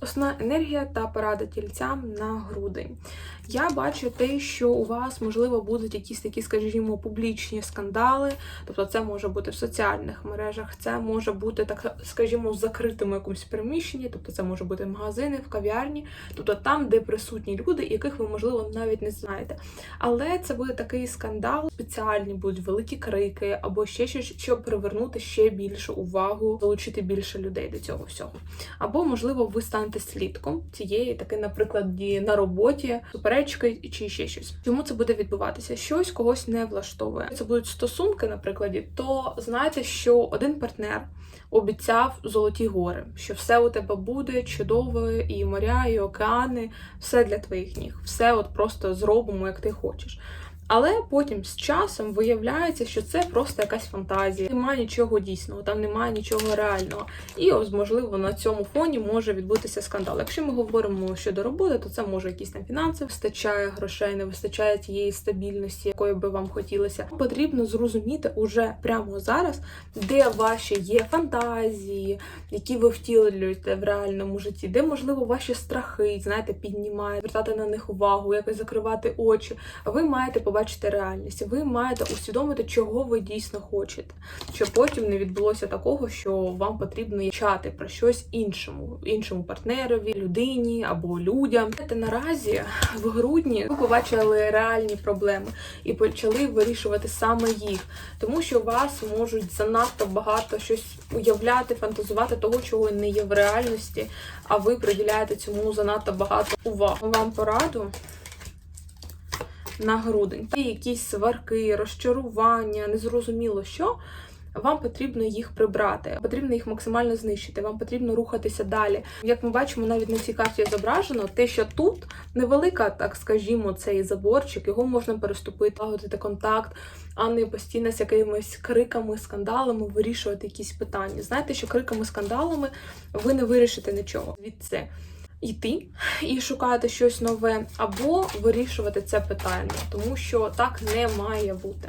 Основна енергія та порада тільцям на грудень. Я бачу те, що у вас, можливо, будуть якісь такі, скажімо, публічні скандали. Тобто, це може бути в соціальних мережах, це може бути так, скажімо, в закритому якомусь приміщенні, тобто це може бути магазини, в кав'ярні, тобто там, де присутні люди, яких ви, можливо, навіть не знаєте. Але це буде такий скандал, спеціальні будуть великі крики або ще щось, щоб привернути ще більшу увагу, залучити більше людей до цього всього. Або, можливо, ви станете свідком цієї, таки, наприклад, на роботі, суперечки чи ще щось. Чому це буде відбуватися? Щось когось не влаштовує. Це будуть стосунки, наприклад, то знаєте, що один партнер обіцяв золоті гори, що все у тебе буде чудово, і моря, і океани, все для твоїх ніг, все от просто зробимо, як ти хочеш. Але потім з часом виявляється, що це просто якась фантазія. Немає нічого дійсного, там немає нічого реального. І ось, можливо, на цьому фоні може відбутися скандал. Якщо ми говоримо щодо роботи, то це може якісь там фінанси, вистачає грошей, не вистачає тієї стабільності, якої би вам хотілося. Потрібно зрозуміти уже прямо зараз, де ваші є фантазії, які ви втілюєте в реальному житті, де можливо ваші страхи, знаєте, піднімають, звертати на них увагу, якось закривати очі. Ви маєте побачити реальність. Ви маєте усвідомити, чого ви дійсно хочете, щоб потім не відбулося такого, що вам потрібно чати про щось іншому, іншому партнерові, людині або людям. Наразі в грудні ви побачили реальні проблеми і почали вирішувати саме їх, тому що вас можуть занадто багато щось уявляти, фантазувати того, чого не є в реальності, а ви приділяєте цьому занадто багато уваги. Вам пораду на грудень. Та якісь сварки, розчарування, незрозуміло що. Вам потрібно їх прибрати, потрібно їх максимально знищити. Вам потрібно рухатися далі. Як ми бачимо, навіть на цій карті зображено те, що тут невелика, так скажімо, цей заборчик, його можна переступити, лагодити контакт, а не постійно з якимись криками, скандалами вирішувати якісь питання. Знаєте, що криками, скандалами ви не вирішите нічого від це йти і шукати щось нове, або вирішувати це питання, тому що так не має бути.